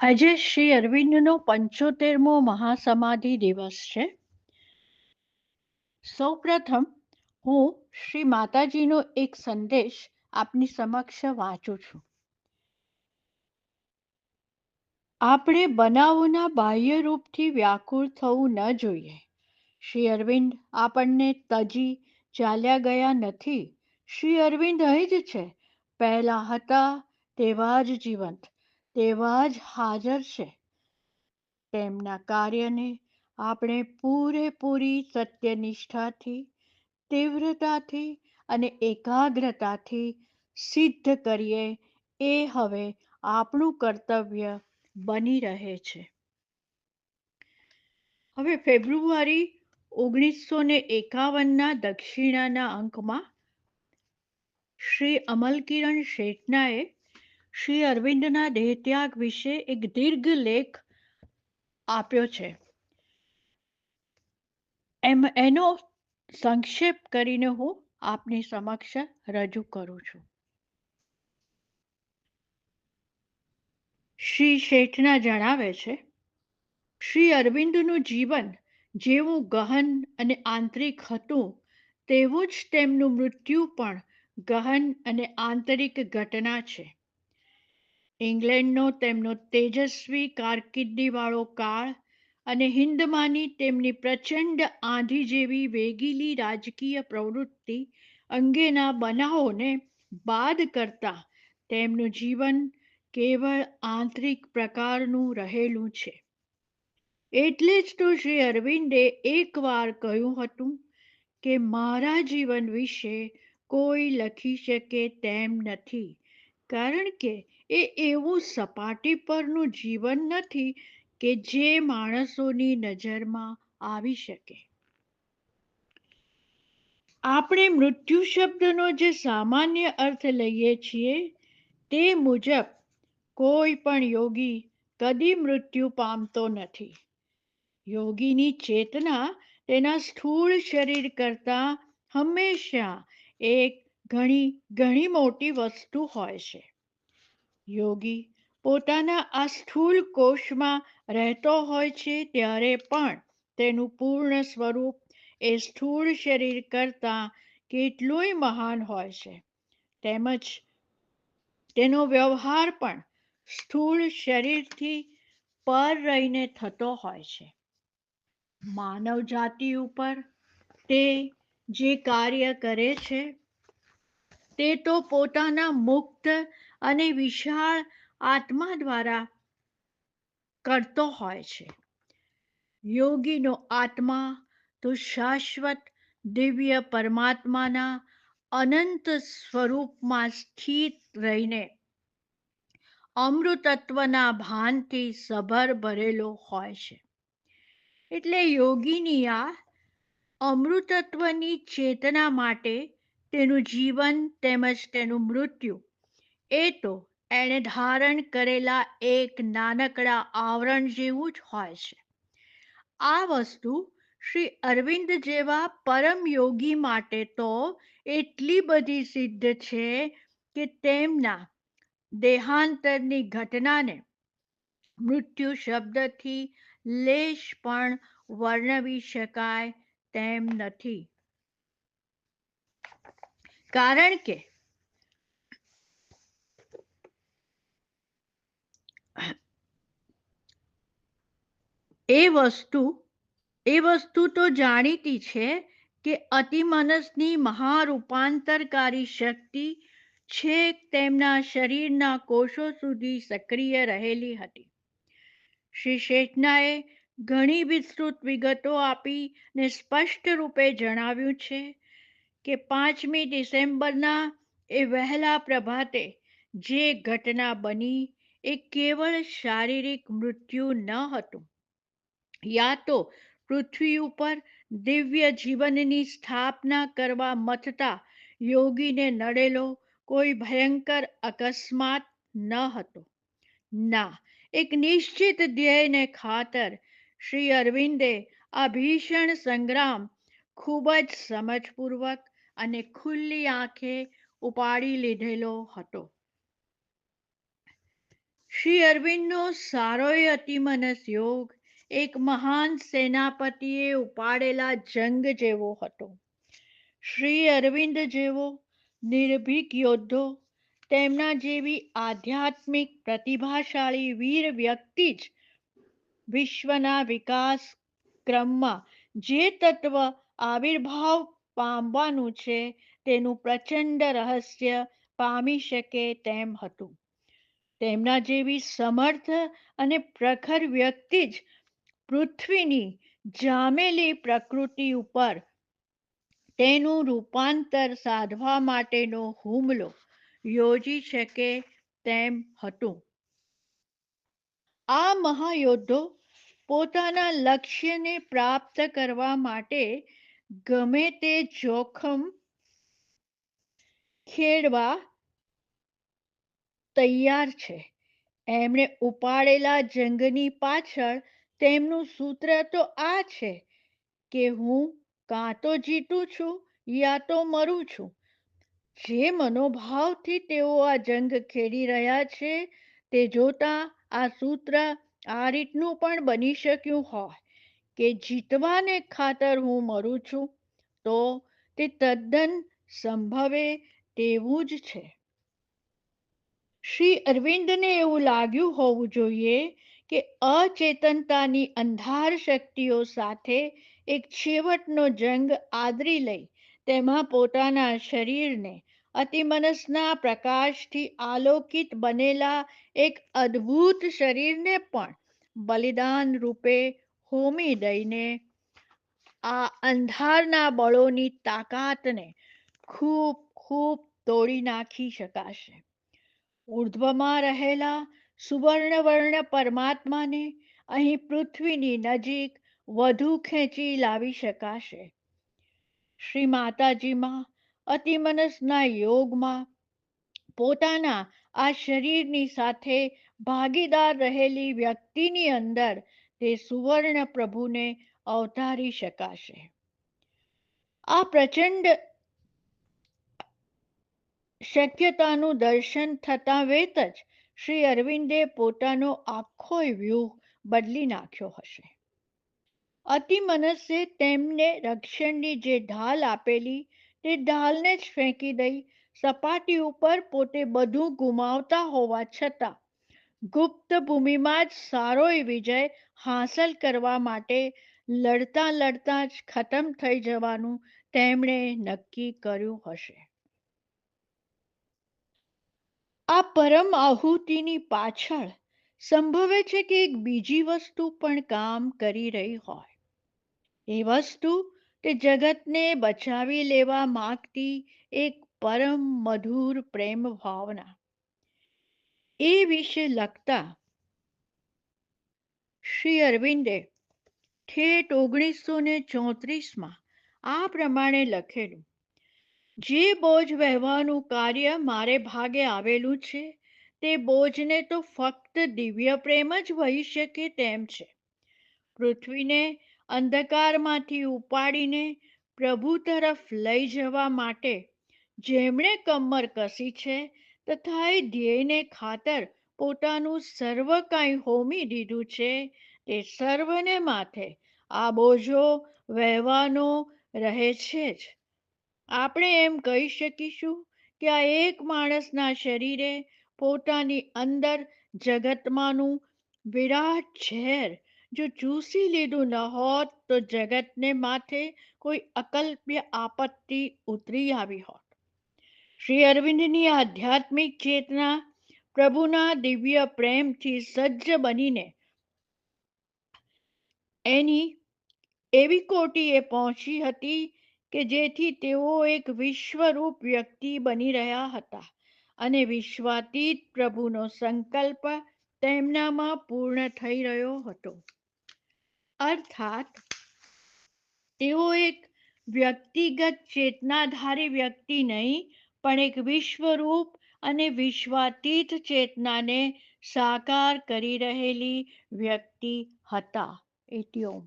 આજે શ્રી અરવિંદનો પંચોતેરમો મહાસમાધિ દિવસ છે. સૌપ્રથમ હું શ્રી માતાજીનો એક સંદેશ આપની સમક્ષ વાંચું છું. આપણે બનાવોના બાહ્ય રૂપથી વ્યાકુળ થવું ન જોઈએ. શ્રી અરવિંદ આપણને તજી ચાલ્યા ગયા નથી. શ્રી અરવિંદ અહીં જ છે. પહેલા હતા તેવા જ જીવંત. તેવા જ હાજર છે. તેમના કાર્યને આપણે પૂરેપૂરી સત્યનિષ્ઠાથી, તીવ્રતાથી અને એકાગ્રતાથી સિદ્ધ કરીએ, એ હવે આપણું કર્તવ્ય બની રહે છે. હવે ફેબ્રુઆરી ઓગણીસો ને એકાવનના દક્ષિણાના અંકમાં શ્રી અમલકિરણ શેઠનાએ શ્રી અરવિંદના દેહત્યાગ વિશે એક દીર્ઘ લેખ આપ્યો છે. એમ એનો સંક્ષેપ કરીને હું આપની સમક્ષ રજૂ કરું છું. શ્રી શેઠના જણાવે છે, શ્રી અરવિંદનું જીવન જેવું ગહન અને આંતરિક હતું, તેવું જ તેમનું મૃત્યુ પણ ગહન અને આંતરિક ઘટના છે. ઇંગ્લેન્ડનો તેમનો તેજસ્વી કારકિર્દીવાળો કાળ અને હિન્દમાંની તેમની પ્રચંડ આંધી જેવી વેગીલી રાજકીય પ્રવૃત્તિ અંગેના બનાવોને બાદ કરતા તેમનું જીવન કેવળ આંતરિક પ્રકારનું રહેલું છે. એટલે જ તો શ્રી અરવિંદે એકવાર કહ્યું હતું કે, મારા જીવન વિશે કોઈ લખી શકે તેમ નથી, કારણ કે એ એવું સપાટી પરનું જીવન નથી કે જે માણસોની નજરમાં આવી શકે. આપણે મૃત્યુ શબ્દનો જે સામાન્ય અર્થ લઈએ છીએ તે મુજબ કોઈ પણ યોગી કદી મૃત્યુ પામતો નથી. યોગીની ચેતના તેના સ્થૂળ શરીર કરતાં હંમેશા એક ઘણી ઘણી મોટી વસ્તુ હોય છે. યોગી પોતાના આ સ્થૂળ કોષમાં રહેતો હોય છે ત્યારે પણ તેનું પૂર્ણ સ્વરૂપ એ સ્થૂળ શરીર કરતાં કેટલુંય મહાન હોય છે. તેમજ તેનો વ્યવહાર પણ સ્થૂળ શરીરથી પર રહીને થતો હોય છે. માનવ જાતિ ઉપર તે જે કાર્ય કરે છે તે તો પોતાના મુક્ત અને વિશાળ આત્મા દ્વારા કરતો હોય છે. યોગીનો આત્મા તો શાશ્વત દિવ્ય પરમાત્માના અનંત સ્વરૂપમાં સ્થિત રહીને અમૃતત્વના ભાનથી સભર ભરેલો હોય છે. એટલે યોગીની આ અમૃતત્વની ચેતના માટે તેનું જીવન તેમજ તેનું મૃત્યુ. એ તો એણે ધારણ કરેલા એક નાનકડા આવરણ જેવું જ હોય છે. આ વસ્તુ શ્રી અરવિંદ જેવા પરમ યોગી માટે તો એટલી બધી સિદ્ધ છે કે તેમના દેહાંતરની ઘટનાને મૃત્યુ શબ્દથી લેશ પણ વર્ણવી શકાય તેમ નથી. કારણ કે એ વસ્તુ એ વસ્તુ તો જાણીતી છે કે અતિમનસની મહારૂપાંતરકારી શક્તિ છેક તેમના શરીરના કોષો સુધી સક્રિય રહેલી હતી. શ્રી શેઠનાએ ઘણી વિસ્તૃત વિગતો આપી ને સ્પષ્ટ રૂપે જણાવ્યું છે કે પાંચમી ડિસેમ્બરના એ વહેલા પ્રભાતે જે ઘટના બની એ કેવળ શારીરિક મૃત્યુ ન હતું. યા તો પૃથ્વી ઉપર દિવ્ય જીવનની સ્થાપના કરવા મથતા યોગીને નડેલો કોઈ ભયંકર અકસ્માત ન હતો. ના, એક નિશ્ચિત ધ્યેયને ખાતર શ્રી અરવિંદે આ ભીષણ સંગ્રામ ખૂબ જ સમજપૂર્વક અને ખુલ્લી આંખે ઉપાડી લીધેલો હતો. શ્રી અરવિંદનો સારોય અતિમનસ યોગ એક મહાન સેનાપતિએ ઉપાડેલા જંગ જેવો હતો. શ્રી અરવિંદ જેવો નિર્ભીક યોદ્ધો, તેમના જેવી આધ્યાત્મિક પ્રતિભાશાળી વીર વ્યક્તિ જ વિશ્વના વિકાસ ક્રમમાં જે તત્વ આવિર્ભાવ પામવાનું છે, તેનું પ્રચંડ રહસ્ય પામી શકે તેમ હતું. તેમના જેવી સમર્થ અને પ્રખર વ્યક્તિ જ પૃથ્વીની જામેલી પ્રકૃતિ ઉપર તેનું રૂપાંતર સાધવા માટેનો હુમલો યોજી શકે તેમ હતું. આ મહાયોદ્ધો પોતાના લક્ષ્યને પ્રાપ્ત કરવા માટે ગમે તે જોખમ ખેડવા તૈયાર છે. એમણે ઉપાડેલા જંગની પાછળ તેમનું સૂત્ર તો આ છે કે હું કાં તો જીતું છું યા તો મરું છું. જે મનોભાવથી તેઓ આ જંગ ખેડી રહ્યા છે તે જોતા આ સૂત્ર આ રીતનું પણ બની શક્યું હોય. કે જીતવાને ખાતર હું મરું છું, તો તે તદ્દન સંભવે તેવું જ છે. શ્રી અરવિંદને એવું લાગ્યું હોવું જોઈએ કે અચેતનતાની અંધાર શક્તિઓ સાથે એક છેવટનો જંગ આદરી લઈ, તેમાં પોતાના શરીરને અતિમનસના પ્રકાશથી આલોકિત બનેલા એક અદ્ભુત શરીરને પણ બલિદાન રૂપે હોમી દઈને આ અંધારના બળોની તાકાતને ખૂબ ખૂબ તોડી નાખી શકાશે. ઉર્ધ્વમાં રહેલા સુવર્ણવર્ણ પરમાત્માને અહીં પૃથ્વીની નજીક વધુ ખેંચી લાવી શકાશે. શ્રી માતાજીમાં અતિમનસના યોગમાં પોતાના આ શરીરની સાથે ભાગીદાર રહેલી વ્યક્તિની અંદર તે સુવર્ણ પ્રભુને અવતારી શકાશે. આ પ્રચંડ શક્યતાનું દર્શન થતા વેત જ શ્રી અરવિંદે પોતાનો આખો વ્યૂહ બદલી નાખ્યો હશે. અતિમનસે તેમને રક્ષણની જે ઢાલ આપેલી, તે ઢાલને જ ફેંકી દઈ, સપાટી ઉપર પોતે બધું ગુમાવતા હોવા છતાં ગુપ્ત ભૂમિમાં જ સારો વિજય હાંસલ કરવા માટે લડતા લડતા જ ખતમ થઈ જવાનું તેમણે નક્કી કર્યું હશે. આ પરમ આહુતિની પાછળ સંભવે છે કે એક બીજી વસ્તુ પણ કામ કરી રહી હોય. એ વસ્તુ તે જગતને બચાવી લેવા માંગતી એક પરમ મધુર પ્રેમ ભાવના. એ વિશે લખતા શ્રી અરવિંદે ઠેઠ ઓગણીસો ને ચોત્રીસમાં આ પ્રમાણે લખેલું. જે બોજ વહેવાનું કાર્ય મારે ભાગે આવેલું છે, તે બોજને તો ફક્ત દિવ્ય પ્રેમ જ વહી શકે તેમ છે. પૃથ્વીને અંધકારમાંથી ઉપાડીને પ્રભુ તરફ લઈ જવા માટે જેમણે કમર કસી છે તથા એ ધ્યેયને ખાતર પોતાનું સર્વ કાંઈ હોમી દીધું છે. તે સર્વને માથે આ બોજો વહેવાનો રહે છે જ. આપણે એમ કહી શકીશું કે આ એક માણસના શરીરે પોતાની અંદર જગતમાંનું વિરાટ ઝેર જો ચૂસી લીધું ન હોત તો જગતને માથે કોઈ અકલ્પ્ય આપત્તિ ઉતરી આવી હોત. શ્રી અરવિંદની આધ્યાત્મિક ચેતના પ્રભુના દિવ્ય પ્રેમથી સજ્જ બનીને એની એવી કોટીએ પહોંચી હતી કે જેથી તેઓ એક વિશ્વરૂપ વ્યક્તિ બની રહ્યા હતા અને વિશ્વાતીત પ્રભુનો સંકલ્પ તેમનામાં પૂર્ણ થઈ રહ્યો હતો. અર્થાત, તેઓ એક વ્યક્તિગત ચેતનાધારી વ્યક્તિ નહીં પણ એક વિશ્વરૂપ અને વિશ્વાતીત ચેતનાને સાકાર કરી રહેલી વ્યક્તિ હતા. ઇટ્યોમ